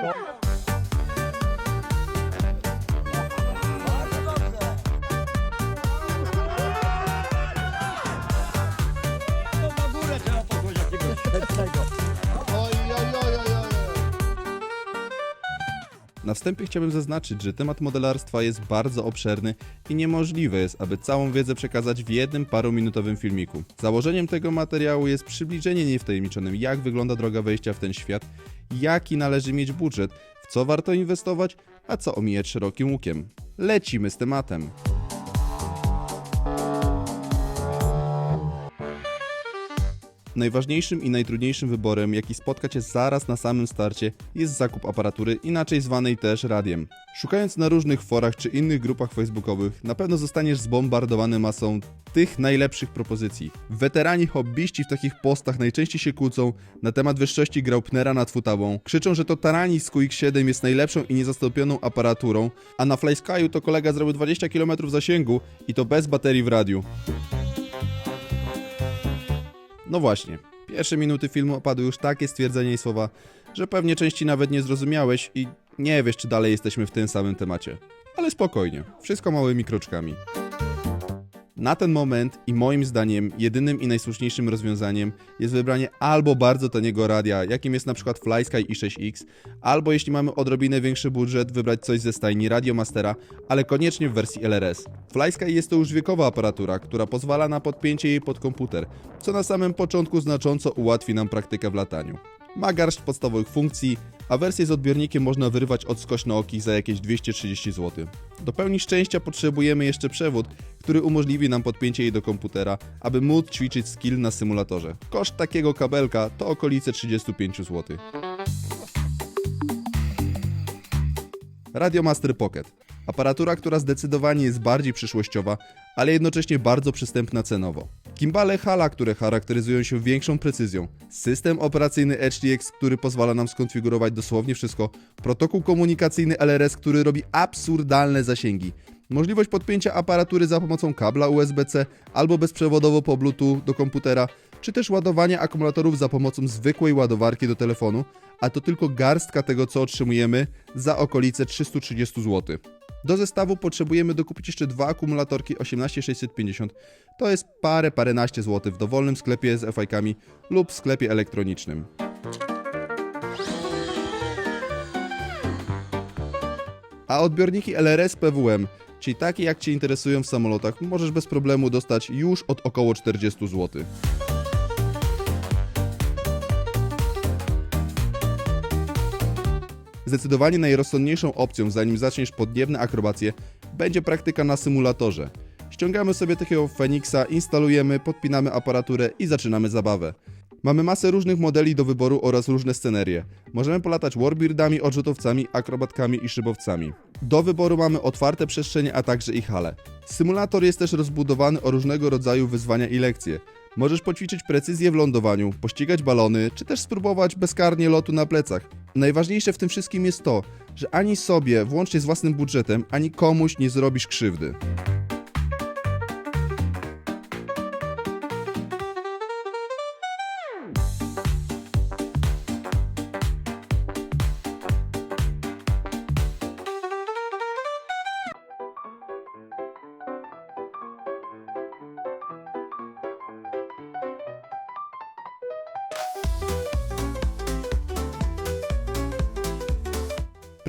Na wstępie chciałbym zaznaczyć, że temat modelarstwa jest bardzo obszerny i niemożliwe jest, aby całą wiedzę przekazać w jednym paruminutowym filmiku. Założeniem tego materiału jest przybliżenie niewtajemniczonym, jak wygląda droga wejścia w ten świat, jaki należy mieć budżet, w co warto inwestować, a co omijać szerokim łukiem. Lecimy z tematem. Najważniejszym i najtrudniejszym wyborem, jaki spotka Cię zaraz na samym starcie, jest zakup aparatury, inaczej zwanej też radiem. Szukając na różnych forach czy innych grupach facebookowych, na pewno zostaniesz zbombardowany masą tych najlepszych propozycji. Weterani hobbyści w takich postach najczęściej się kłócą na temat wyższości Graupnera nad Futawą, krzyczą, że to Taranis z QX7 jest najlepszą i niezastąpioną aparaturą, a na FlySky'u to kolega zrobił 20 km zasięgu i to bez baterii w radiu. No właśnie, pierwsze minuty filmu opadły już takie stwierdzenia i słowa, że pewnie części nawet nie zrozumiałeś i nie wiesz, czy dalej jesteśmy w tym samym temacie. Ale spokojnie, wszystko małymi kroczkami. Na ten moment i moim zdaniem jedynym i najsłuszniejszym rozwiązaniem jest wybranie albo bardzo taniego radia, jakim jest na przykład FlySky i6X, albo jeśli mamy odrobinę większy budżet, wybrać coś ze stajni Radiomastera, ale koniecznie w wersji LRS. FlySky jest to już wiekowa aparatura, która pozwala na podpięcie jej pod komputer, co na samym początku znacząco ułatwi nam praktykę w lataniu. Ma garść podstawowych funkcji, a wersję z odbiornikiem można wyrwać od skośnookich za jakieś 230 zł. Do pełni szczęścia potrzebujemy jeszcze przewód, który umożliwi nam podpięcie jej do komputera, aby móc ćwiczyć skill na symulatorze. Koszt takiego kabelka to okolice 35 zł. Radio Master Pocket. Aparatura, która zdecydowanie jest bardziej przyszłościowa, ale jednocześnie bardzo przystępna cenowo. Gimbale Hala, które charakteryzują się większą precyzją, system operacyjny HDX, który pozwala nam skonfigurować dosłownie wszystko, protokół komunikacyjny LRS, który robi absurdalne zasięgi, możliwość podpięcia aparatury za pomocą kabla USB-C albo bezprzewodowo po Bluetooth do komputera, czy też ładowanie akumulatorów za pomocą zwykłej ładowarki do telefonu, a to tylko garstka tego, co otrzymujemy za okolice 330 zł. Do zestawu potrzebujemy dokupić jeszcze dwa akumulatorki 18650. To jest parę, paręnaście złotych w dowolnym sklepie z FI-kami lub sklepie elektronicznym. A odbiorniki LRS PWM, czyli takie jak Cię interesują w samolotach, możesz bez problemu dostać już od około 40 zł. Zdecydowanie najrozsądniejszą opcją, zanim zaczniesz podniebne akrobacje, będzie praktyka na symulatorze. Ściągamy sobie takiego Phoenixa, instalujemy, podpinamy aparaturę i zaczynamy zabawę. Mamy masę różnych modeli do wyboru oraz różne scenerie. Możemy polatać warbirdami, odrzutowcami, akrobatkami i szybowcami. Do wyboru mamy otwarte przestrzenie, a także i hale. Symulator jest też rozbudowany o różnego rodzaju wyzwania i lekcje. Możesz poćwiczyć precyzję w lądowaniu, pościgać balony, czy też spróbować bezkarnie lotu na plecach. Najważniejsze w tym wszystkim jest to, że ani sobie, włącznie z własnym budżetem, ani komuś nie zrobisz krzywdy.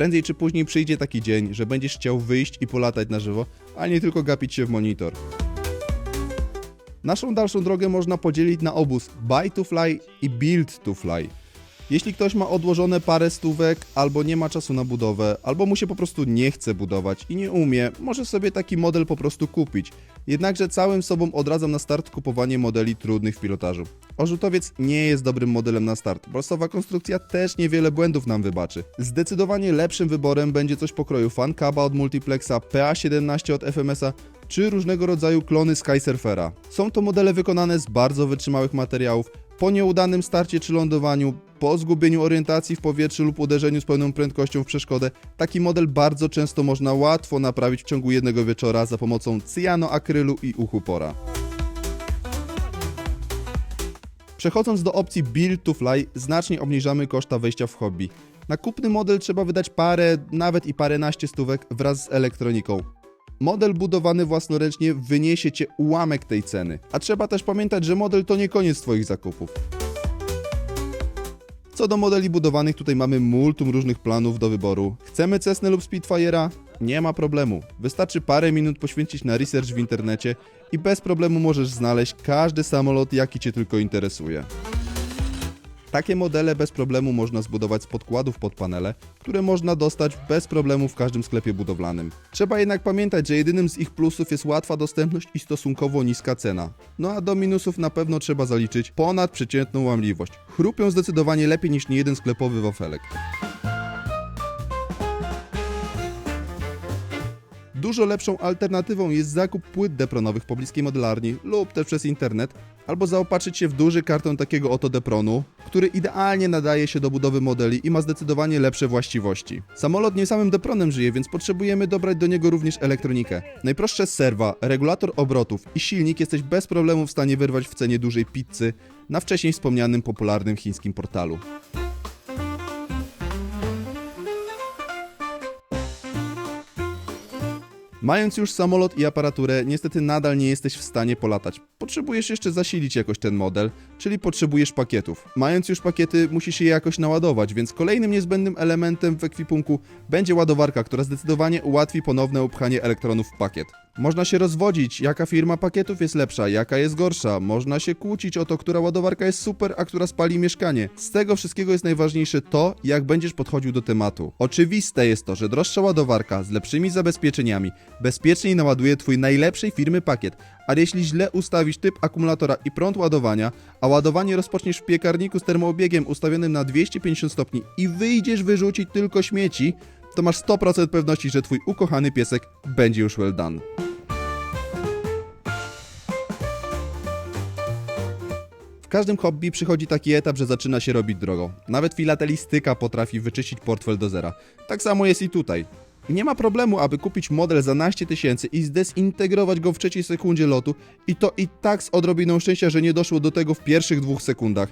Prędzej czy później przyjdzie taki dzień, że będziesz chciał wyjść i polatać na żywo, a nie tylko gapić się w monitor. Naszą dalszą drogę można podzielić na obóz Buy to Fly i Build to Fly. Jeśli ktoś ma odłożone parę stówek, albo nie ma czasu na budowę, albo mu się po prostu nie chce budować i nie umie, może sobie taki model po prostu kupić. Jednakże całym sobą odradzam na start kupowanie modeli trudnych w pilotażu. Orzutowiec nie jest dobrym modelem na start. Prostowa konstrukcja też niewiele błędów nam wybaczy. Zdecydowanie lepszym wyborem będzie coś pokroju Fancaba od Multiplexa, PA17 od FMS-a, czy różnego rodzaju klony Skysurfera. Są to modele wykonane z bardzo wytrzymałych materiałów, po nieudanym starcie czy lądowaniu, po zgubieniu orientacji w powietrzu lub uderzeniu z pełną prędkością w przeszkodę, taki model bardzo często można łatwo naprawić w ciągu jednego wieczora za pomocą cyjanoakrylu i uchupora. Przechodząc do opcji Build to Fly, znacznie obniżamy koszta wejścia w hobby. Na kupny model trzeba wydać parę, nawet i paręnaście stówek wraz z elektroniką. Model budowany własnoręcznie wyniesie cię ułamek tej ceny. A trzeba też pamiętać, że model to nie koniec twoich zakupów. Co do modeli budowanych, tutaj mamy multum różnych planów do wyboru. Chcemy Cessna lub Spitfire'a? Nie ma problemu. Wystarczy parę minut poświęcić na research w internecie i bez problemu możesz znaleźć każdy samolot, jaki Cię tylko interesuje. Takie modele bez problemu można zbudować z podkładów pod panele, które można dostać bez problemu w każdym sklepie budowlanym. Trzeba jednak pamiętać, że jedynym z ich plusów jest łatwa dostępność i stosunkowo niska cena. No a do minusów na pewno trzeba zaliczyć ponadprzeciętną łamliwość. Chrupią zdecydowanie lepiej niż niejeden sklepowy wafelek. Dużo lepszą alternatywą jest zakup płyt depronowych pobliskiej modelarni lub też przez internet, albo zaopatrzyć się w duży karton takiego oto depronu, który idealnie nadaje się do budowy modeli i ma zdecydowanie lepsze właściwości. Samolot nie samym depronem żyje, więc potrzebujemy dobrać do niego również elektronikę. Najprostsze serwa, regulator obrotów i silnik jesteś bez problemu w stanie wyrwać w cenie dużej pizzy na wcześniej wspomnianym popularnym chińskim portalu. Mając już samolot i aparaturę, niestety nadal nie jesteś w stanie polatać. Potrzebujesz jeszcze zasilić jakoś ten model, czyli potrzebujesz pakietów. Mając już pakiety, musisz je jakoś naładować, więc kolejnym niezbędnym elementem w ekwipunku będzie ładowarka, która zdecydowanie ułatwi ponowne upchanie elektronów w pakiet. Można się rozwodzić, jaka firma pakietów jest lepsza, jaka jest gorsza. Można się kłócić o to, która ładowarka jest super, a która spali mieszkanie. Z tego wszystkiego jest najważniejsze to, jak będziesz podchodził do tematu. Oczywiste jest to, że droższa ładowarka z lepszymi zabezpieczeniami bezpieczniej naładuje twój najlepszej firmy pakiet, ale jeśli źle ustawisz typ akumulatora i prąd ładowania, a ładowanie rozpoczniesz w piekarniku z termoobiegiem ustawionym na 250 stopni i wyjdziesz wyrzucić tylko śmieci, to masz 100% pewności, że twój ukochany piesek będzie już well done. W każdym hobby przychodzi taki etap, że zaczyna się robić drogo. Nawet filatelistyka potrafi wyczyścić portfel do zera. Tak samo jest i tutaj. Nie ma problemu, aby kupić model za naście tysięcy i zdezintegrować go w trzeciej sekundzie lotu i to i tak z odrobiną szczęścia, że nie doszło do tego w pierwszych dwóch sekundach.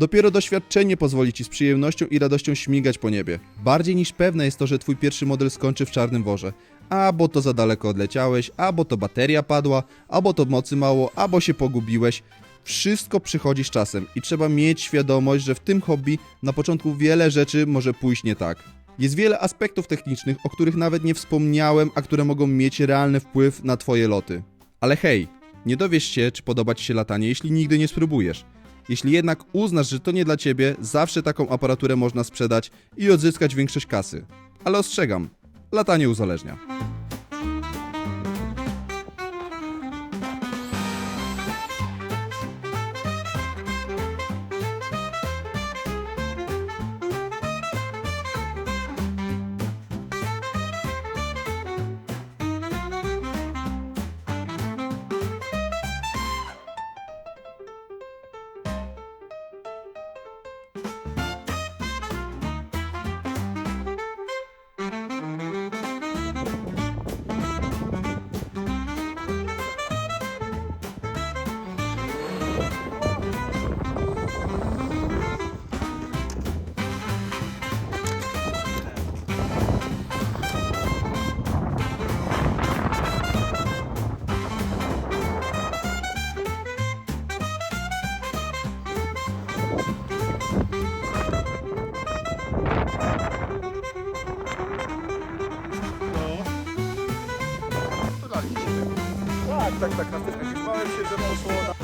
Dopiero doświadczenie pozwoli ci z przyjemnością i radością śmigać po niebie. Bardziej niż pewne jest to, że twój pierwszy model skończy w czarnym worze. Albo to za daleko odleciałeś, albo to bateria padła, albo to mocy mało, albo się pogubiłeś. Wszystko przychodzi z czasem i trzeba mieć świadomość, że w tym hobby na początku wiele rzeczy może pójść nie tak. Jest wiele aspektów technicznych, o których nawet nie wspomniałem, a które mogą mieć realny wpływ na twoje loty. Ale hej, nie dowiesz się, czy podoba ci się latanie, jeśli nigdy nie spróbujesz. Jeśli jednak uznasz, że to nie dla ciebie, zawsze taką aparaturę można sprzedać i odzyskać większość kasy. Ale ostrzegam, latanie uzależnia. Tak, tak, następnie bałem się, że poszło na...